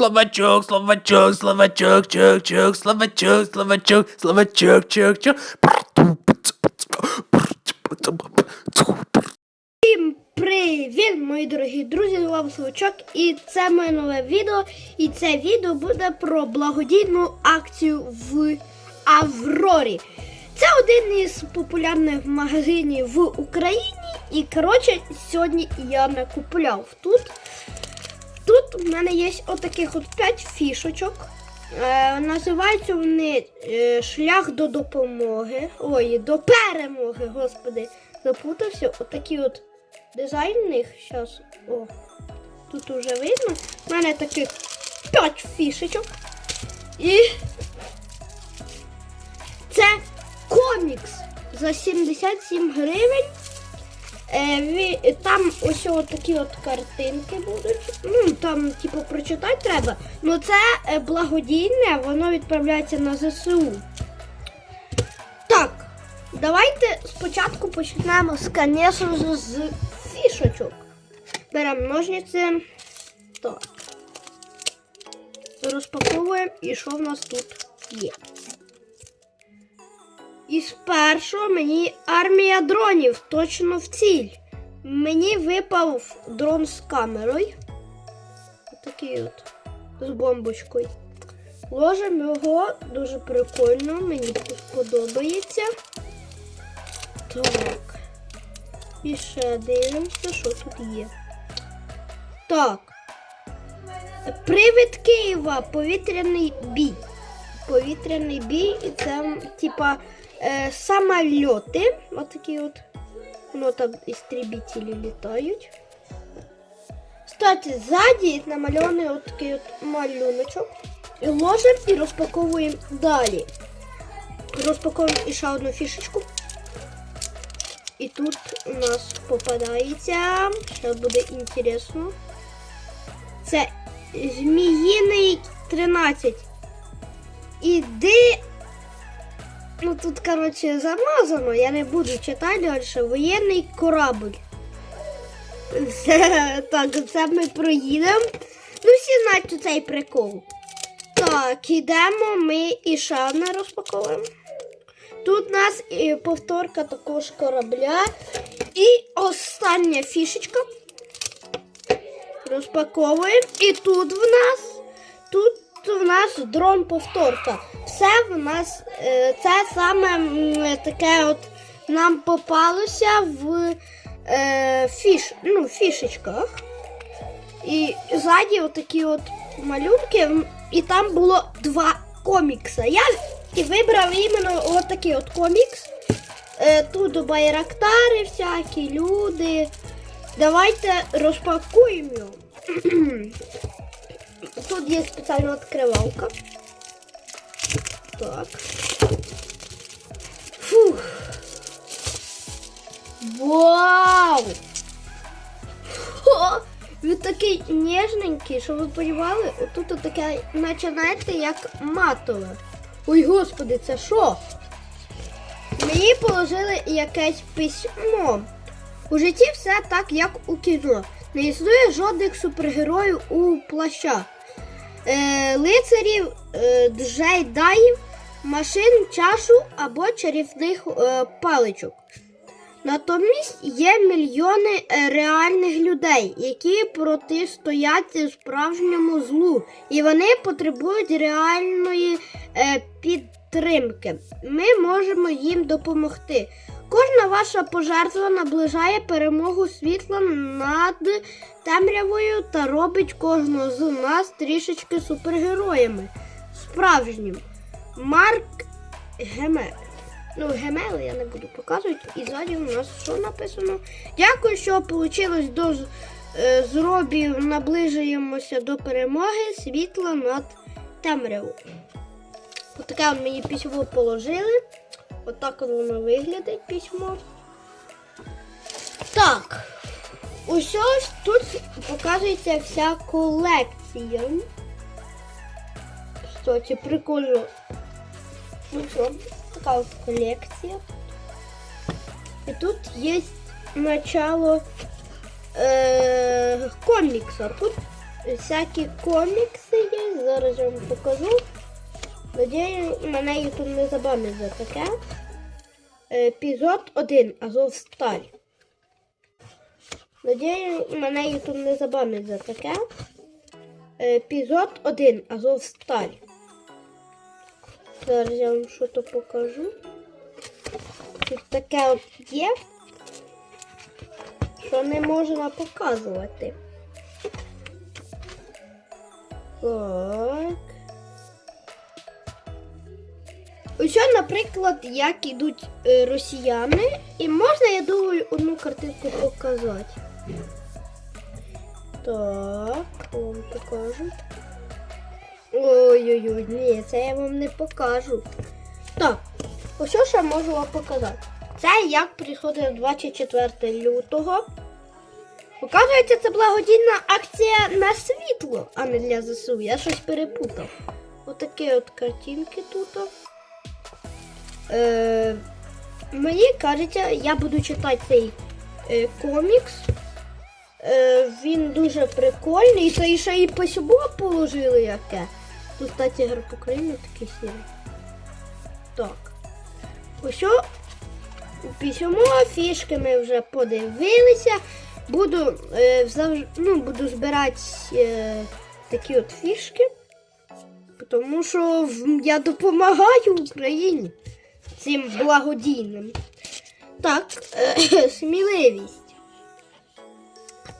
Словачок, словачок, словачок, чок, чок, словачок, словачок, словачок, чок, чок. Всім привіт, мої дорогі друзі! З вами Словачок і це моє нове відео. І це відео буде про благодійну акцію в Аврорі. Це один із популярних магазинів в Україні. І коротше, сьогодні я не купляв тут. Тут в мене є отаких от 5 фішочок. Е, називаються вони е, Шлях до допомоги. Ой, до перемоги, господи. Запутався. Отакі от дизайн них. О, тут уже видно. У мене таких 5 фішечок. І це комікс за 77 гривень. Е, там ось такі от картинки будуть. Ну, там, типу, прочитати треба. Ну це е, благодійне, воно відправляється на ЗСУ. Так, давайте спочатку почнемо, звісно ж, з фішочок. Беремо ножниці. Так. Розпаковуємо і що в нас тут є. І спершу мені армія дронів точно в ціль. Мені випав дрон з камерою. Отакий от. З бомбочкою. Ложимо його дуже прикольно, мені сподобається. Так. І ще дивимося, що тут є. Так. Привід Києва, повітряний бій. Повітряний бій, і це, типа, е, самольоти. Отакі от. Ну, там істребителі літають. Кстати, ззаді намальований от такий от малюночок. І ложимо і розпаковуємо далі. Розпаковуємо і ще одну фішечку. І тут у нас попадається. Зараз буде інтересно. Це зміїний 13. Іди. Ну тут, коротше, замазано, я не буду читати далі. Воєнний корабль. Це, так, це ми проїдемо. Ну, всі знають цей прикол. Так, ідемо ми і ще розпаковуємо. Тут у нас і повторка такого ж корабля. І остання фішечка. Розпаковуємо. І тут в нас. Тут в нас дрон повторка. Все в нас е, це саме таке от нам попалося в е, фіш, ну, фішечках. І ззаді отакі от малюнки, і там було два комікса. Я вибрав іменно от такий от комікс. Е, тут байрактари всякі, люди. Давайте розпакуємо його. Тут є спеціальна відкривалка. Так. Фух. Вау! О, він такий ніжненький, щоб ви розуміли, отут таке, наче знаєте, як матове. Ой, господи, це що? Мені положили якесь письмо. У житті все так, як у кіно. Не існує жодних супергероїв у плащах. Е, лицарів, е, джедаїв, машин, чашу або чарівних е, паличок. Натомість є мільйони е, реальних людей, які протистоять справжньому злу, і вони потребують реальної е, підтримки. Ми можемо їм допомогти. Кожна ваша пожертва наближає перемогу світла над темрявою та робить кожного з нас трішечки супергероями. Справжнім. Марк Гемер. Ну, гемели я не буду показувати. І ззаді у нас що написано? Дякую, що вийшло до е, зробів. Наближуємося до перемоги світла над темрявою. Отаке от мені письмо положили. Отак от воно виглядить письмо. Так. Ось ось тут показується вся колекція. Кстати, прикольно. Ну що, така колекція. І тут є начало е, комікса. Тут всякі комікси є. Зараз я вам покажу. Надію, мене ютуб не забанить за таке. Епізод 1. Азовсталь. Надію, мене ютуб не забанить за таке. Епізод 1. Азовсталь. Зараз я вам щось покажу. Тут таке от є, що не можна показувати. Так. Ось, наприклад, як ідуть е, росіяни, і можна, я думаю, одну картинку показати. Так, вам покажу. Ой-ой-ой, ні, це я вам не покажу. Так, ось що ще можу вам показати. Це як приходить 24 лютого. Оказується, це благодійна акція на світло, а не для ЗСУ. Я щось перепутав. Отакі от картинки тут. Е, мені кажеться, я буду читати цей е, комікс. Е, він дуже прикольний. І Це ще і письмо положили яке. Тут, кстати, герб України такий сірий. Так. Ось письмо, фішки ми вже подивилися. Буду, е, завж- ну, буду збирати е, такі от фішки. Тому що я допомагаю Україні цим благодійним. Так, е, сміливість.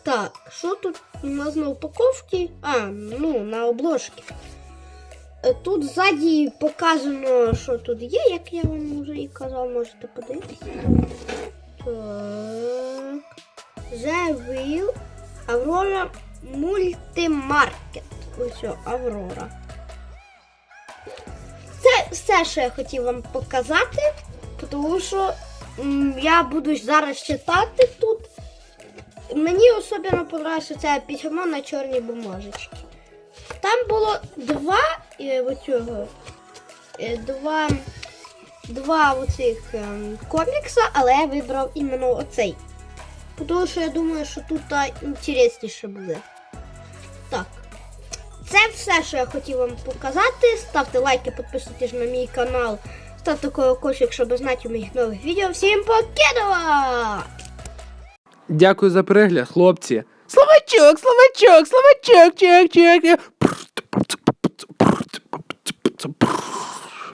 Так, що тут у нас на упаковці? А, ну, на обложці. Е, Тут ззаді показано, що тут є, як я вам вже і казав, можете подивитися. Так. The Will Aurora Multimarket. Ось Аврора. Все, що я хотів вам показати, тому що я буду зараз читати тут. Мені особливо подобається це письмо на чорній бумажечці. Там було два е, оцього, е, два, два оцих ем, комікса, але я вибрав іменно оцей. Тому що я думаю, що тут інтересніше буде. Це все, що я хотів вам показати. Ставте лайки, підписуйтесь на мій канал, ставте колокольчик, щоб знати моїх нових відео. Всім покидова! Дякую за перегляд, хлопці. Словачок, словачок, словачок, чек, чок.